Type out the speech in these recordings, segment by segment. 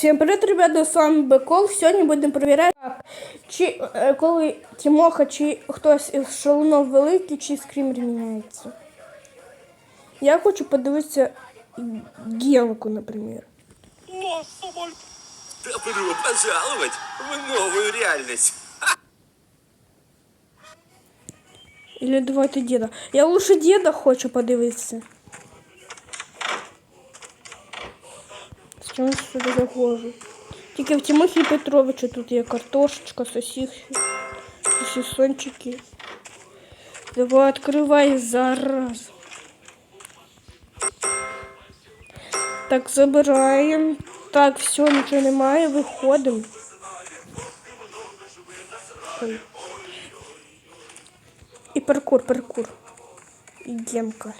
Всім привіт, ребята, з вами Бекол. Сьогодні будемо перевіряти, чи е, коли Тімоха, чи хтось із шалунов великий, чи скрімер міняється. Я хочу подивитися Генку, наприклад. Добро пожаловать в новую реальность. Или давайте деда. Я лучше деда хочу подивитися. Чим сюди заходжу? Тільки в Тимохі Петровича тут є картошечка, сосиски, сосисончики. Давай відкривай зараз. Так, забираємо. Так, все, нічого немає, виходимо. І паркур, паркур. І гемка.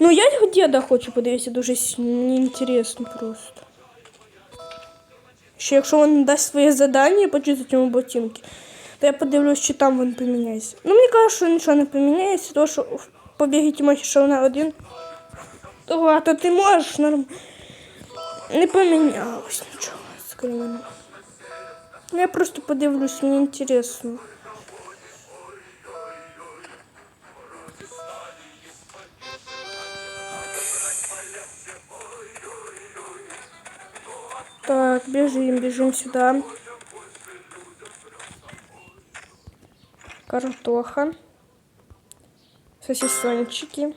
Ну, я деда хочу подивитися, дуже мені інтересно просто. Ще якщо він дасть своє завдання почистити йому ботинки, то я подивлюсь, чи там він поміняється. Ну, мені кажуть, що нічого не поміняється, тому що в побігі Тимохи Шална один. То, а то ти можеш норм... Не помінялось нічого з. Ну, Я просто подивлюсь, мені інтересно. Бежим, бежим сюда. Картоха. Сосисончики.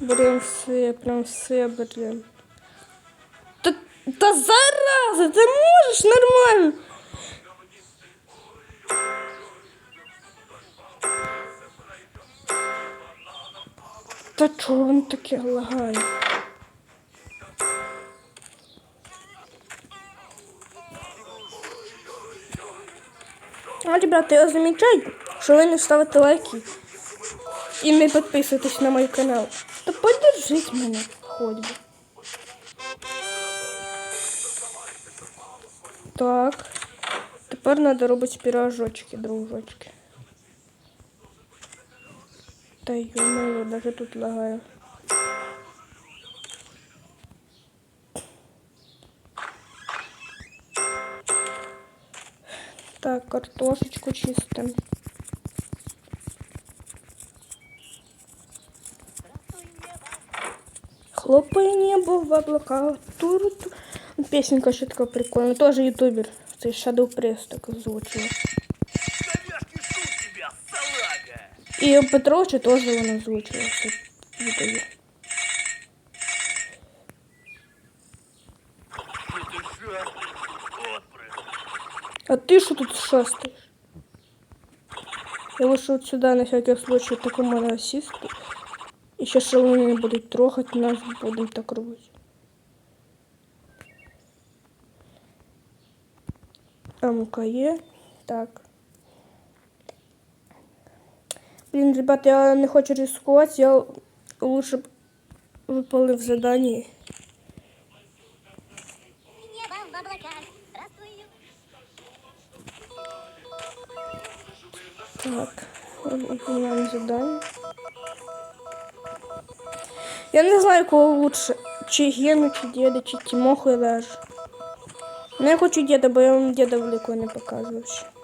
Блин, все, прям все, блин. Да, да зараза, ты можешь нормально? Та чого він таке лагає? А, ребята, я замічаю, що ви не ставите лайки і не підписуєтесь на мій канал. То поддержіть мене хоч би. Так. Тепер треба робити пірожочки, дружочки. Та ё даже тут лагаю. Так, картошечку чистим. Хлопай небо в облака. Туру -ту. Песенка ще така прикольна. Тоже ютубер. Це Shadow Press так озвучила. І у Петровича теж вона озвучила. Це відео. Это же отпрыск. А ты что тут шастаешь? Я лучше вот сюда на всякий случай такому расисту. И сейчас шалуны не будут трогать, нас будем так рвать. А ну-ка є. Так. Блин, ребята, я не хочу рисковать, я лучше б задание. Так, выполняем задание. Я не знаю, кого лучше. Чи Гену, чи деда, чи Тимоху Леж. Ну, я хочу деда, бо я вам деда великого не показував ще.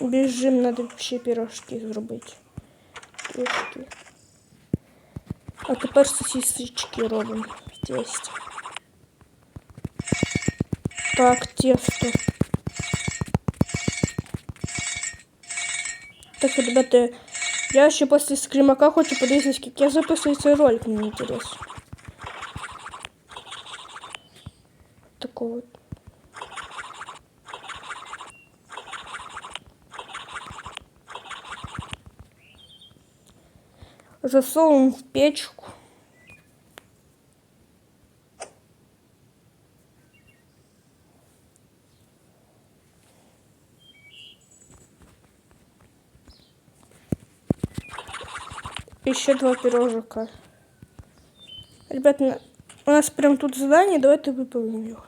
Біжим, треба ще пірожки зробити. Трошки. А тепер сосисочки робимо в тесті. Так, тесто. Так, ребята, я еще после скримака хочу подивитися, как я записываю цей ролик, мне интересно. Такого вот. Засовываем в печку. Еще два пирожика. Ребят, на- У нас прям тут задання, давайте виповнимо його.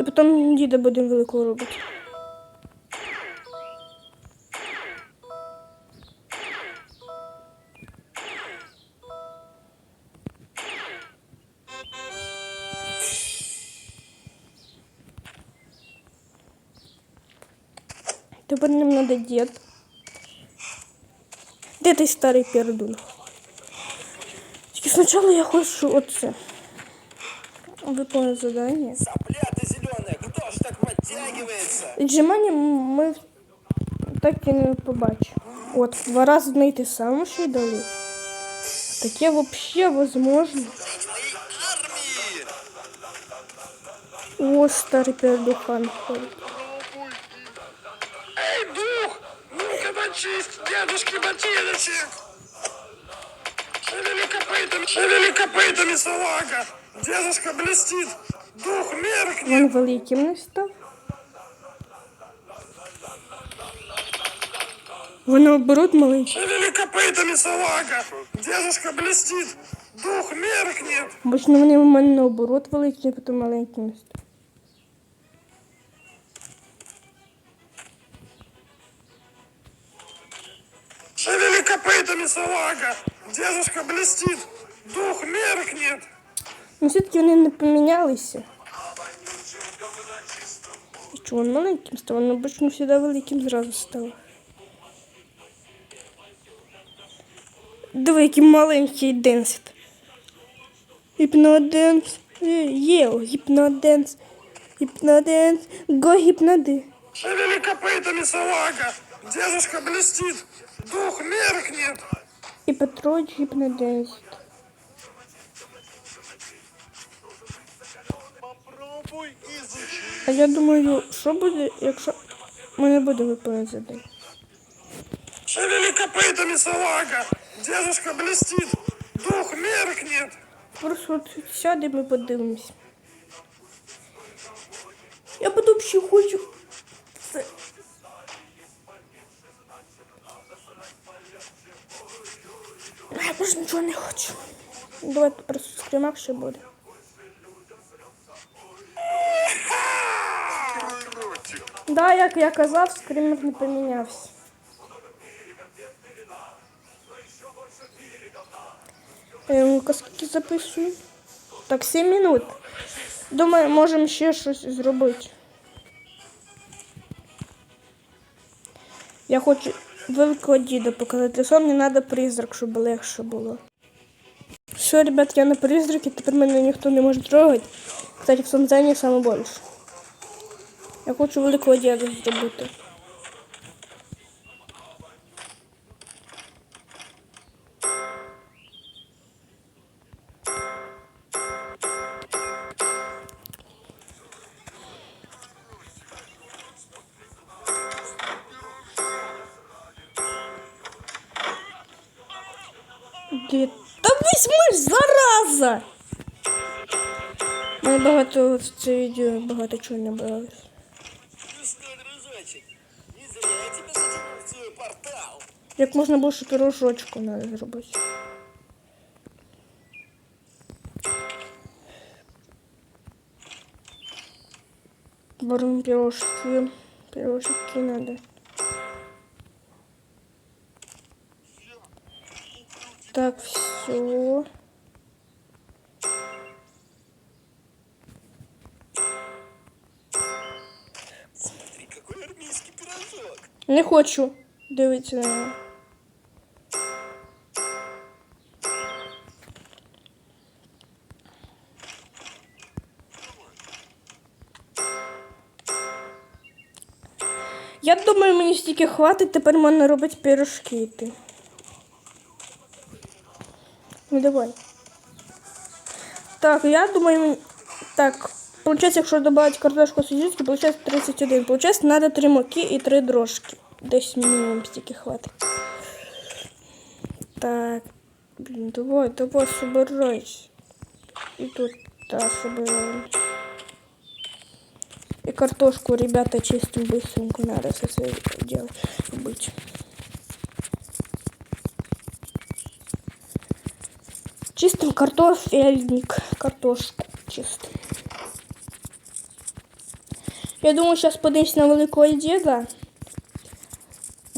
І потім діда будемо великого робити. Тепер нам надо дід. Де той старий пердун? Тільки спочатку я хочу оце. Виконати задання. Сопля ты зеленая, кто ж так подтягивается? Віджимання ми так і не побачимо. От, два рази одне й те саме ще й дали. Таке взагалі возможно. О, старий пердухан ходить. Эй, дух! Ну-ка начисть дедушке ботиночек! Шевели копытами, шевели копытами, салага! Дедушка блестит! Дух меркнет! Він великим не став. Вони наоборот маленький. Шевели копытами, салага! Дедушка блестит! Дух меркнет! Обично вони у мене наоборот великі, а потім маленькі не став. Салага! Дедушка блестит! Дух меркнет! Ну все-таки вони не помінялися. І чого він маленьким став? Він обично завжди великим зразу став. Диви, який маленький денсит. Гіпноденс. Е, Є, гіпноденс. Гіпноденс. Го гіпноди. Шевели копытами, салага! Дедушка блестит! Дух меркнет! І Петрович гіпноденс. Попробуй изучи. А я думаю, що буде, якщо ми не будемо виконувати задання? Шевели копытами, салага! Дедушка блестит! Дух меркнет! Просто от сядемо і подивимось. Я потім ще хочу. Нічого не хочу. Давайте просто скримак ще буде. Да, як я казав, скример не помінявся. Ну-ка, скільки записую? Так, 7 минут. Думаю, можемо ще щось зробити. Я хочу великого діда показати. Сон мені треба призрак, щоб легше було. Все, ребят, я на призраки, тепер мене ніхто не може трогати. Кстати, в Сонзані саме. Я хочу великого діда зробити. Де? Та візьми ж, зараза! Мене багато в це відео багато чого не портал. Як можна більше пирожочку треба зробити. Берем пирожки. Пирожки надо. Так, все. Смотри, какой армейский пирожок. Не хочу дивитися на нього. Я думаю, мені стільки хватить, тепер можна робити пирожки йти. Ну давай. Так, я думаю, мені- так, получается, якщо додати картошку з сосиски, получается 31. Получается, надо 3 муки і 3 дрожки. Десь мінімум стільки хватить. Так, блін, давай, давай, собирайся. І тут, да, собираем. И картошку, ребята, чистим быстренько, надо со своей делать, быть. Чистим картофельник. картошку чисто. Я думаю, сейчас подивимось на великого діда.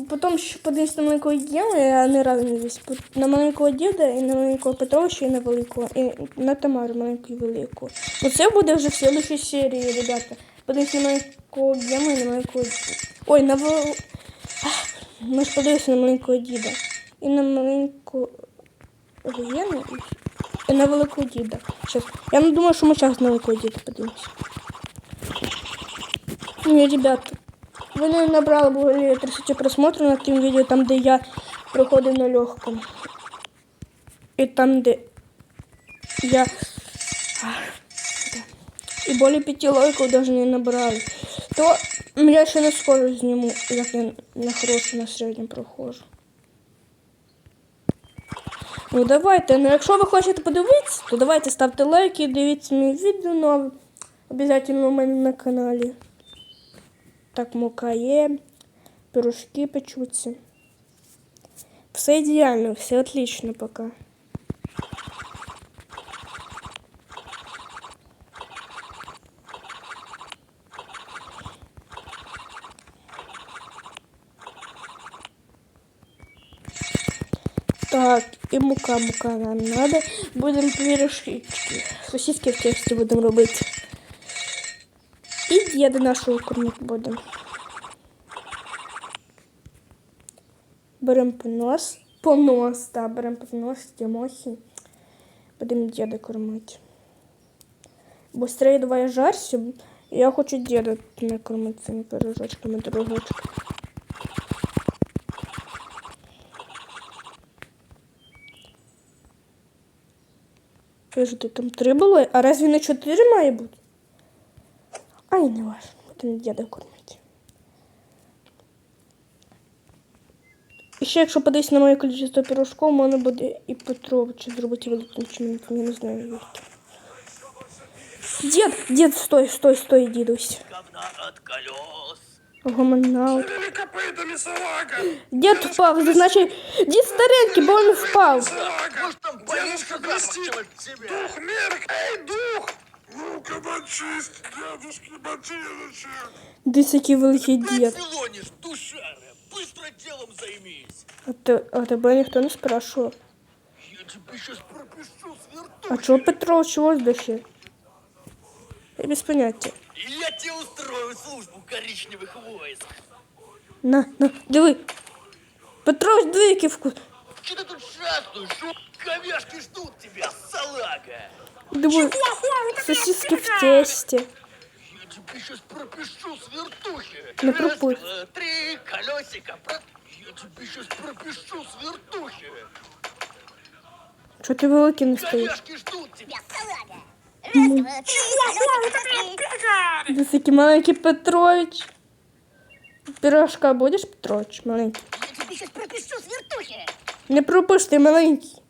Потім ще подивимось на маленького діда, я не разу не. На маленького діда і на маленького Петровича і на великого, і на Тамару маленьку і велику. Оце буде вже в следующій серії, ребята. Подивимось на маленького діда і на маленького. Ой, на вел... Ми ж подивимося на маленького діда. І на маленьку Гієну і на великого діда. Щас. Я не думаю, що ми зараз на великого діда подивимося. Ні, ребята, ви не набрали более 30 просмотрів на тим відео, там, де я проходив на легкому. І там, де я. Ах, да. І более 5 лайків даже не набрали. То я ще не скоро зніму, як я на хорошому, на середньому проходжу. Ну давайте, ну якщо ви хочете подивитися, то давайте ставте лайки, дивіться мій відео нове. Обязательно у мене на каналі. Так, мука є, пирожки печуться. Все ідеально, все отлично пока. Так, і мука, мука нам надо. Будемо пирожки. Сосиски в тесті будемо робити. І діда нашого кормити будемо. Беремо понос. Понос, так, беремо понос, Тимохи. Будемо діда кормити. Быстрее давай жарся. Я хочу діда накормити цими пирожочками, дорогочками. Подожди, там три було? А разве не чотири має бути? Ай, не важно, будемо діда кормити. І ще, якщо подивись на моє кількість пирожків, у мене буде і Петрович зробити великим чинником, я не знаю яке. Дід, дід, стой, стой, стой, дідусь. говна от колес. Гомонаут. Или копытами салага. Дід впав, це значить, дід старенький, бо він впав. Салага. Может, там Дедушка поменьше блестит. запах, чем от тебя? Дух мерк. Эй, дух! Ну-ка, мочись, дедушки, ботиночек. Десь який великий Опять дід. филонишь, душара. Быстро делом займись. А, те, а тебе ніхто не спрашував. Я тебе сейчас пропишу с А чого Петрович ось до ще? Я без поняття. Я тебе устрою службу коричневых войск. На, на, диви. Петрович, вкус. Че ты тут шастаешь? Шо? Ковяшки ждут тебя, салага. Диви, сосиски в тесте. Я тебе сейчас пропишу с вертухи. Ну, Раз, два, три, колесико. Про... Я тебе сейчас пропишу с вертухи. Чого ти великий не стоїш? Ждут тебя. Салага. Раз, два, три, колесико, Десь який маленький Петрович. Пирожка будеш, Петрович, маленький? Я тебе сейчас пропишу с вертухи. Не пропиш, ти маленький.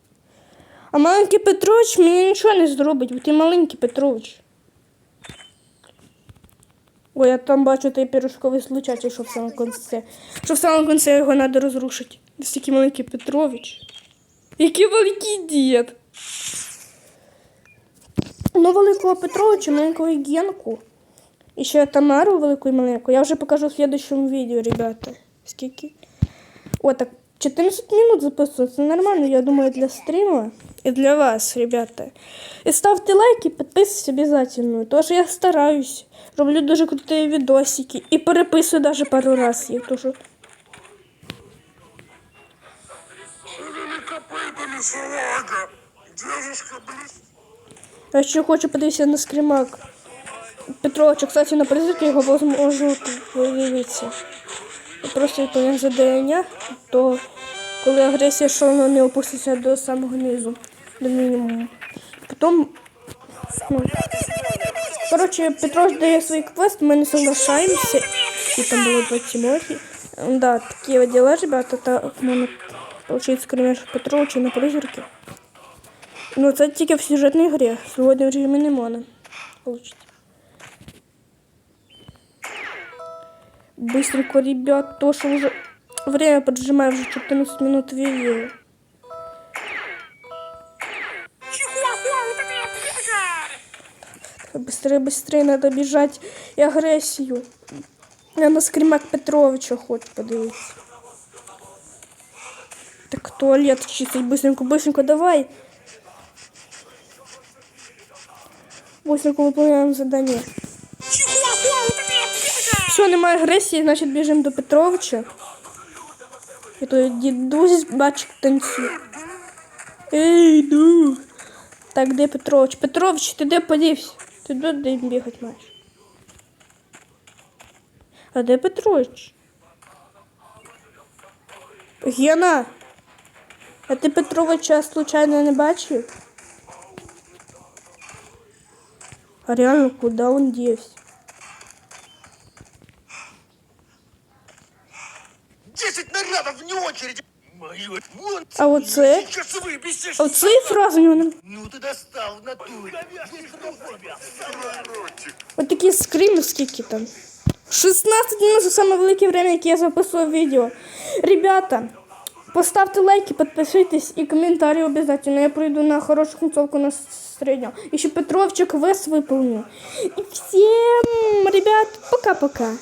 А маленький Петрович мені нічого не зробить, бо ти маленький Петрович. Ой, я там бачу той пірожковий случай, що в самому кінці. Що в самому кінці його треба розрушити. Ось такий маленький Петрович. Який великий дід. Ну, великого Петровича, маленького Генку. І ще Тамару велику і маленьку. Я вже покажу в следующем відео, ребята. Скільки? О, так 14 минут. Це нормально, я думаю, для стрима и для вас, ребята. И ставьте лайки, підписуйтесь обязательно. Тоже я стараюсь. Роблю дуже круті відосики. І переписую даже пару раз їх. Блестит. я ще хочу подивитися на скримак. Петровича, кстати, на призивки його возможу виявитися. Просто відповім задання, то коли агресія шалено не опуститься до самого низу, до мінімуму. Потім. Ну, коротше, Петрович дає свій квест, ми не соглашаємося. І там було два Тимохи. Да, такі от дела, ребята, та мене виходить скримеш Петровича на призірки. Ну, це тільки в сюжетній грі. Сьогодні в режимі не можна. Получить. Быстренько, ребят, то, что уже время поджимает уже 14 минут видео. Чихуахуа, вот это я Быстрее, быстрее, надо бежать і агресію. Я на скрімак Петровича хочу подивитися. Так, туалет чистить, быстренько, быстренько, давай. Быстренько выполняем задание. Все, немає агресії, значить біжимо до Петровича. І то дідусь бачить танцює. Ей, ну. Так, де Петрович? Петрович, ти де подівся? Ти де бігати маєш? А де Петрович? Гена, а ти Петровича случайно не бачив? А реально, куди он дівся? 10 нарядов вне очереди. Мою, вон. А оце? Сейчас выбесишь. А оце фразу у нього не Ну ты достал в натуре. От такі скріми скільки там. 16 минут це саме велике время, яке я записував відео. Ребята, поставте лайки, підпишитесь і коментарі обов'язково. Я пройду на хорошу концовку на середнього. І ще Петровчик вес виповню. І всім, ребят, пока-пока.